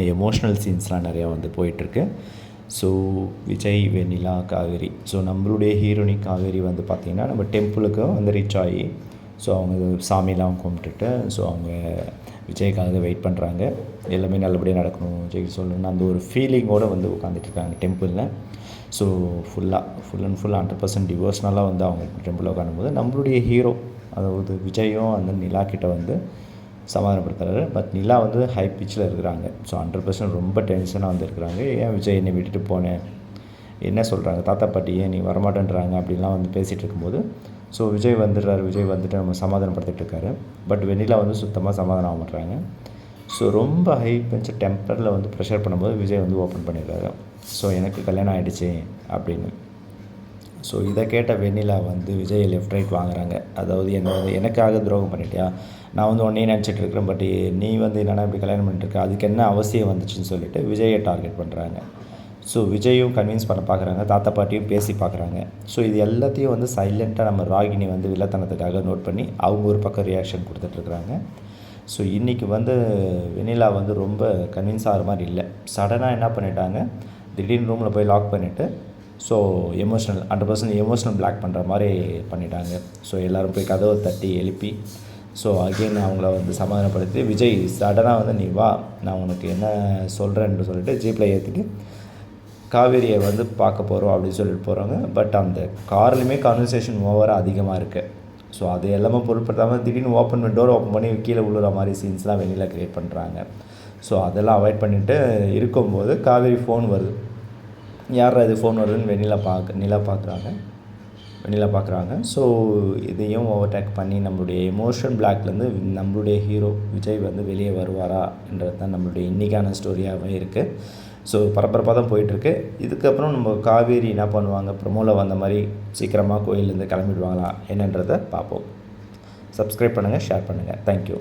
Emotional சீன்ஸ்லாம் நிறையா வந்து போயிட்டுருக்கு. ஸோ விஜய் வெண்ணிலா காவேரி. ஸோ நம்மளுடைய ஹீரோனி காவேரி வந்து பார்த்திங்கன்னா நம்ம டெம்பிளுக்கு வந்து ரீச் ஆகி ஸோ அவங்க சாமிலாம் கும்பிட்டுட்டு ஸோ அவங்க விஜய்க்காக வெயிட் பண்ணுறாங்க எல்லாமே நல்லபடியாக நடக்கணும். விஜய் சொல்லணும்னு அந்த ஒரு ஃபீலிங்கோடு வந்து உட்காந்துட்ருக்காங்க டெம்பிளில் ஸோ ஃபுல்லாக full and full hundred percent டிவோர்ஸ்னலாக வந்து அவங்க டெம்பிளில் உட்காரும்போது நம்மளுடைய ஹீரோ அதாவது விஜயும் அந்த நிலா கிட்ட வந்து சமாதானப்படுத்துறாரு. பட் நிலா வந்து ஹை பிச்சில் இருக்கிறாங்க. ஸோ ஹண்ட்ரட் பர்சன்ட் ரொம்ப டென்ஷனாக வந்து இருக்கிறாங்க ஏன் விஜய் என்னை விட்டுட்டு போனேன்? என்ன சொல்கிறாங்க தாத்தா பாட்டி ஏன் நீ வரமாட்டேன்றாங்க? அப்படின்லாம் வந்து பேசிகிட்டு இருக்கும்போது ஸோ விஜய் வந்துடுறாரு. விஜய் வந்துட்டு நம்ம சமாதானப்படுத்திட்டு இருக்காரு. பட் வெண்ணிலா வந்து சுத்தமாக சமாதானம் ஆக மாட்டுறாங்க. ஸோ ரொம்ப ஹை பெஞ்ச டெம்பரில் வந்து ப்ரெஷர் பண்ணும்போது விஜய் வந்து ஓப்பன் பண்ணிடுறாரு. ஸோ எனக்கு கல்யாணம் ஆகிடுச்சி அப்படின்னு. ஸோ இதை கேட்ட வெண்ணிலா வந்து விஜய் லெஃப்ட் ரைட் வாங்குறாங்க. அதாவது என்ன வந்து எனக்காக துரோகம் பண்ணிட்டியா? நான் வந்து உன்னையே நினச்சிட்டு இருக்கிறேன் பட் நீ வந்து என்னென்னா இப்படி கல்யாணம் பண்ணிட்டுருக்க அதுக்கு என்ன அவசியம் வந்துச்சுன்னு சொல்லிட்டு விஜயை டார்கெட் பண்ணுறாங்க ஸோ விஜயும் கன்வின்ஸ் பண்ண பார்க்குறாங்க தாத்தா பாட்டியும் பேசி பார்க்குறாங்க ஸோ இது எல்லாத்தையும் வந்து சைலண்ட்டாக நம்ம ராகினி வந்து வில்லத்தனத்துக்காக நோட் பண்ணி அவங்க ஒரு பக்கம் ரியாக்ஷன் கொடுத்துட்ருக்குறாங்க. ஸோ இன்றைக்கி வந்து வெண்ணிலா வந்து ரொம்ப கன்வின்ஸ் ஆகிற மாதிரி இல்லை. சடனாக என்ன பண்ணிட்டாங்க? திடீர்னு ரூமில் போய் லாக் பண்ணிவிட்டு so emotional hundred percent emotional block பண்ணுற மாதிரி பண்ணிட்டாங்க. ஸோ எல்லோரும் போய் கதவை தட்டி எழுப்பி ஸோ அகெயின் அவங்கள வந்து சமாதானப்படுத்தி விஜய் சடனாக வந்து நீ வா நான் உனக்கு என்ன சொல்கிறேன்னு சொல்லிட்டு ஜீப்பில் ஏற்றிட்டு காவேரியை வந்து பார்க்க போகிறோம் அப்படின்னு சொல்லிட்டு போகிறாங்க பட் அந்த கார்லையுமே கான்வர்சேஷன் ஓவராக அதிகமாக இருக்குது ஸோ அது எல்லாமே பொருட்படுத்தாமல் திடீர்னு ஓப்பன் பண்ணி டோர் ஓப்பன் பண்ணி கீழே விழுற மாதிரி சீன்ஸ்லாம் வெளியில் க்ரியேட் பண்ணுறாங்க ஸோ அதெல்லாம் அவாய்ட் பண்ணிவிட்டு இருக்கும்போது காவேரி ஃபோன் வருது. யாரா இது ஃபோன் வருதுன்னு வெண்ணிலா பார்க்க நிலா பார்க்குறாங்க வெண்ணிலா பார்க்குறாங்க ஸோ இதையும் ஓவர்டேக் பண்ணி நம்மளுடைய எமோஷன் பிளாக்லேருந்து நம்மளுடைய ஹீரோ விஜய் வந்து வெளியே வருவாரா என்றது தான் நம்மளுடைய இன்றைக்கான ஸ்டோரியாகவே இருக்குது ஸோ பரபரப்பாக தான் போயிட்டுருக்கு. இதுக்கப்புறம் நம்ம காவேரி என்ன பண்ணுவாங்க? ப்ரமோவில் வந்த மாதிரி சீக்கிரமாக கோயிலேருந்து கிளம்பிடுவாங்களா? என்னன்றதை பார்ப்போம். சப்ஸ்கிரைப் பண்ணுங்கள் ஷேர் பண்ணுங்கள் தேங்க்யூ